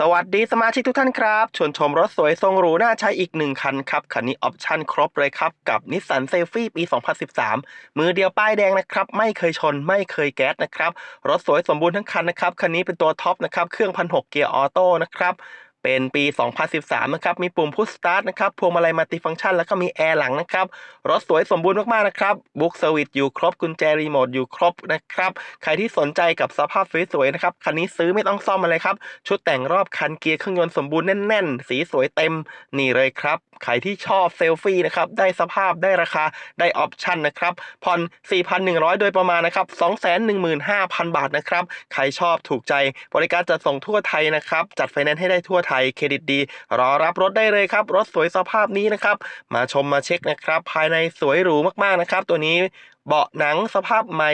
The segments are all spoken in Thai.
สวัสดีสมาชิกทุกท่านครับชวนชมรถสวยทรงหรูน่าใช้อีกหนึ่งคันครับ คันนี้ออปชั่นครบเลยครับ กับนิสสันเซลฟี่ปี 2013 มือเดียวป้ายแดงนะครับ ไม่เคยชนไม่เคยแก๊สนะครับ รถสวยสมบูรณ์ทั้งคันนะครับ คันนี้เป็นตัวท็อปนะครับ เครื่องพันหกเกียร์ออโต้นะครับ เป็นปี 2013 นะครับ มีปุ่มพุชสตาร์ทนะครับ พวงมาลัยมัลติฟังก์ชัน แล้วก็มีแอร์หลังนะครับ รถสวยสมบูรณ์มาก ๆ นะครับ บุ๊กเซอร์วิสอยู่ครบ กุญแจรีโมทอยู่ครบนะครับ ใครที่สนใจกับสภาพสวยๆนะครับ คันนี้ซื้อไม่ต้องซ่อมอะไรครับ ชุดแต่งรอบคันเกียร์เครื่องยนต์สมบูรณ์แน่น ๆ สีสวยเต็มนี่เลยครับ ใครที่ชอบเซลฟี่นะครับได้สภาพได้ราคาได้ออปชันนะครับผ่อน 4,100 โดยประมาณนะครับ215,000 บาทนะครับใครชอบถูกใจบริการจัดส่งทั่วไทยนะครับจัดไฟแนนซ์ให้ได้ทั่วไทยเครดิตดี รอรับรถได้เลยครับ รถสวยสภาพนี้นะครับมาชมมาเช็คนะครับภายในสวยหรูมากๆนะครับตัวนี้ เบาะหนังสภาพใหม่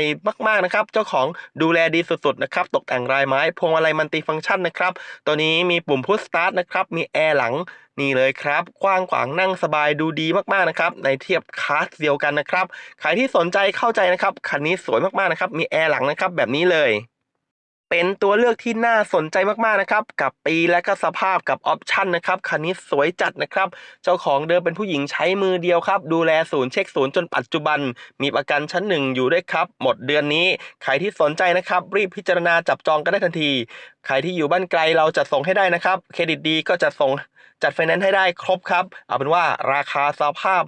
มากๆนะครับ เจ้าของดูแลดีสุดๆนะครับ ตกแต่งลายไม้ พวงมาลัยมันติฟังก์ชันนะครับ ตัวนี้มีปุ่มพุชสตาร์ทนะครับ มีแอร์หลังนี่เลยครับ กว้างขวางนั่งสบายดูดีมากๆนะครับ ในเทียบคลาสเดียวกันนะครับ ใครที่สนใจเข้าใจนะครับ คันนี้สวยมากๆนะครับ มีแอร์หลังนะครับแบบนี้เลย เป็นตัวเลือกที่น่าสนใจมากๆนะครับ กับปีและก็สภาพกับออปชั่นนะครับคันนี้สวยจัดนะครับ เจ้าของเดิมเป็นผู้หญิงใช้มือเดียวครับ ดูแลศูนย์เช็คศูนย์จนปัจจุบัน มีประกันชั้นหนึ่งอยู่ด้วยครับ หมดเดือนนี้ ใครที่สนใจนะครับ รีบพิจารณาจับจองกันได้ทันที ใครที่อยู่บ้านไกลเราจะส่งให้ได้นะครับ เครดิตดีก็จะส่งจัดไฟแนนซ์ให้ได้ครบครับ เอาเป็นว่าราคาสภาพ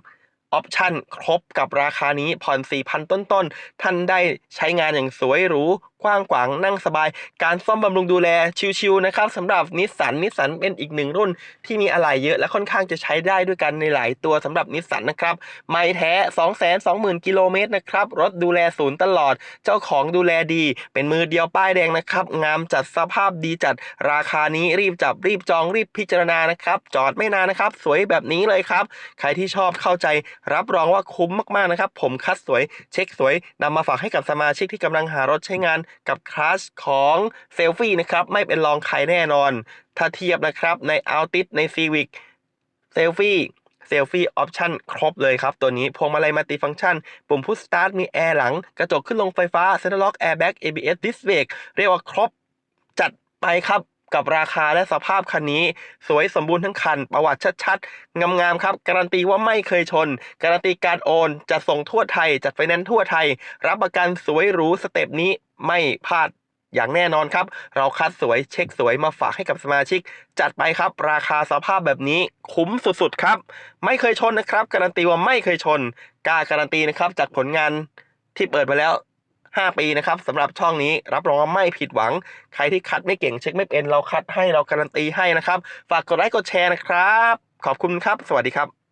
ออปชั่นครบกับราคานี้ผ่อน 4,000 ต้นๆ ท่านได้ใช้งานอย่างสวยหรู กว้างขวางนั่งสบาย การซ่อมบำรุงดูแลชิวๆนะครับสำหรับนิสสันนิสสันเป็นอีกหนึ่งรุ่นที่มีอะไหล่เยอะและค่อนข้างจะใช้ได้ด้วยกันในหลายตัวสำหรับนิสสันนะครับไม่แท้ 220,000 กิโลเมตรนะครับรถดูแลศูนย์ตลอด เจ้าของดูแลดี เป็นมือเดียวป้ายแดงนะครับงามจัดสภาพดีจัดราคานี้รีบจับรีบจองรีบพิจารณานะครับจอดไม่นานนะครับ สวยแบบนี้เลยครับ ใครที่ชอบเข้าใจรับรองว่าคุ้มมากๆนะครับ ผมคัดสวยเช็คสวยนำมาฝากให้กับสมาชิกที่กำลังหารถใช้งานกับคลาสของเซลฟี่นะครับไม่เป็นรองใครแน่นอน ถ้าเทียบนะครับใน Altis ใน Civic เซลฟี่เซลฟี่ออปชันครบเลยครับ ตัวนี้พวงมาลัยมัลติฟังก์ชัน ปุ่มพุชสตาร์ทมีแอร์หลัง กระจกขึ้นลงไฟฟ้าเซ็นทรัลล็อกแอร์แบ็ก ABS ดิสเบรกเรียกว่าครบจัดไปครับ กับราคาและสภาพคันนี้ สวยสมบูรณ์ทั้งคัน ประวัติชัดๆ งามๆครับ การันตีว่าไม่เคยชน การันตีการโอน จะส่งทั่วไทย จัดไฟแนนซ์ทั่วไทย รับประกันสวยหรูสเต็ปนี้ไม่พลาดอย่างแน่นอนครับ เราคัดสวยเช็คสวยมาฝากให้กับสมาชิก จัดไปครับ ราคาสภาพแบบนี้คุ้มสุดๆครับ ไม่เคยชนนะครับ การันตีว่าไม่เคยชนกล้าการันตีนะครับจากผลงานที่เปิดมาแล้ว 5 ปีนะครับสำหรับช่องนี้รับรองว่าไม่ผิดหวัง ใครที่คัดไม่เก่งเช็คไม่เป็นเราคัดให้เราการันตีให้นะครับ ฝากกดไลค์กดแชร์นะครับ ขอบคุณครับ สวัสดีครับ